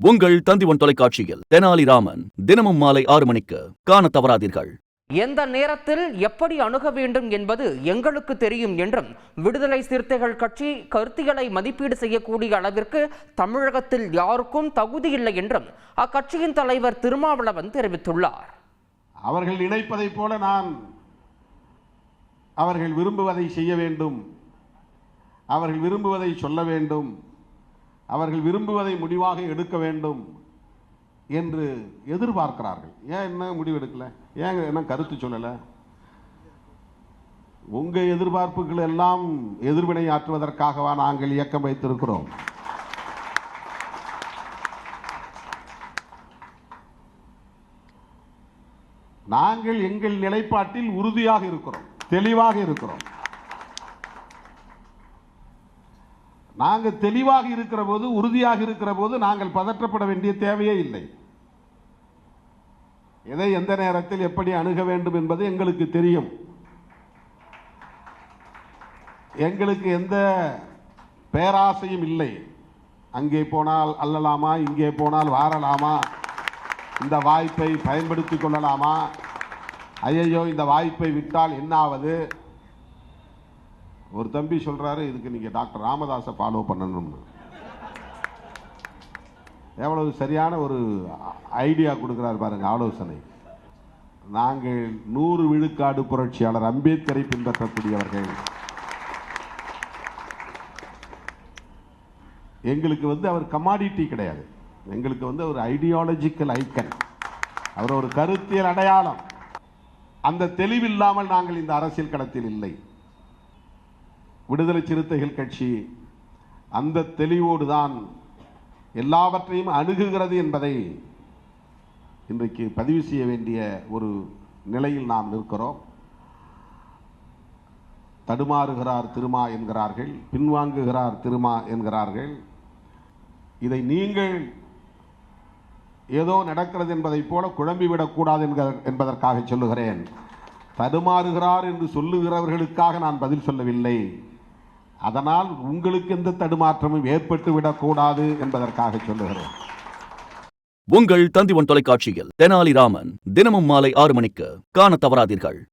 உங்கள் தந்திவன் தொலைக்காட்சியில் தெனாலிராமன் தினமும் மாலை ஆறு மணிக்கு காண தவறாதீர்கள். எந்த நேரத்தில் எப்படி அணுக வேண்டும் என்பது எங்களுக்கு தெரியும் என்றும் விடுதலை சிறுத்தைகள் கட்சி கருத்தியலை மதிப்பீடு செய்யக்கூடிய அளவிற்கு தமிழகத்தில் யாருக்கும் தகுதி இல்லை என்றும் அக்கட்சியின் தலைவர் திருமாவளவன் தெரிவித்துள்ளார். அவர்கள் நினைப்பதைப் போல நான் அவர்கள் விரும்புவதை செய்ய வேண்டும். அவர்கள் விரும்புவதை சொல்ல வேண்டும். அவர்கள் விரும்புவதை முடிவாக எடுக்க வேண்டும் என்று எதிர்பார்க்கிறார்கள். ஏன் என்ன முடிவு எடுக்கல? ஏன் என்ன கருத்து சொல்லலை? உங்கள் எதிர்பார்ப்புகள் எல்லாம் எதிர்வினை ஆற்றுவதற்காகவா நாங்கள் இயக்கம் வைத்திருக்கிறோம். நாங்கள் எங்கள் நிலைப்பாட்டில் உறுதியாக இருக்கிறோம் தெளிவாக இருக்கிறோம். நாங்கள் தெளிவாக இருக்கிற போது உறுதியாக இருக்கிற போது நாங்கள் பதற்றப்பட வேண்டிய தேவையே இல்லை. எதை எந்த நேரத்தில் எப்படி அணுக வேண்டும் என்பது எங்களுக்கு தெரியும். எங்களுக்கு எந்த பேராசையும் இல்லை. அங்கே போனால் அல்லலாமா இங்கே போனால் வாரலாமா? இந்த வாய்ப்பை பயன்படுத்தி கொள்ளலாமா? ஐயையோ இந்த வாய்ப்பை விட்டால் என்ன ஆவது ஒரு தம்பி சொல்கிறாரு இதுக்கு நீங்கள் டாக்டர் ராமதாஸை ஃபாலோ பண்ணணும்னு. எவ்வளவு சரியான ஒரு ஐடியா கொடுக்குறாரு பாருங்க ஆலோசனை. நாங்கள் நூறு விழுக்காடு புரட்சியாளர் அம்பேத்கரை பின்பற்றக்கூடியவர்கள். எங்களுக்கு வந்து அவர் கமாடிட்டி கிடையாது. எங்களுக்கு வந்து ஒரு ஐடியாலஜிக்கல் ஐக்கன் அவர் ஒரு கருத்தியல் அடையாளம். அந்த தெளிவில்லாமல் நாங்கள் இந்த அரசியல் களத்தில் இல்லை. விடுதலை சிறுத்தைகள் கட்சி அந்த தெளிவோடு தான் எல்லாவற்றையும் அணுகுகிறது என்பதை இன்றைக்கு பதிவு செய்ய வேண்டிய ஒரு நிலையில் நாம் நிற்கிறோம் தடுமாறுகிறார் திருமா என்கிறார்கள் பின்வாங்குகிறார் திருமா என்கிறார்கள். இதை நீங்கள் ஏதோ நடக்கிறது என்பதைப் போல குழம்பிவிடக்கூடாது என்க- என்பதற்காக சொல்லுகிறேன். தடுமாறுகிறார் என்று சொல்லுகிறவர்களுக்காக நான் பதில் சொல்லவில்லை. அதனால் உங்களுக்கு எந்த தடுமாற்றமும் ஏற்பட்டு விடக்கூடாது என்பதற்காக சொல்லுகிறேன். உங்கள் தந்திவன் தொலைக்காட்சியில் தெனாலிராமன் தினமும் மாலை ஆறு மணிக்கு காண தவறாதீர்கள்.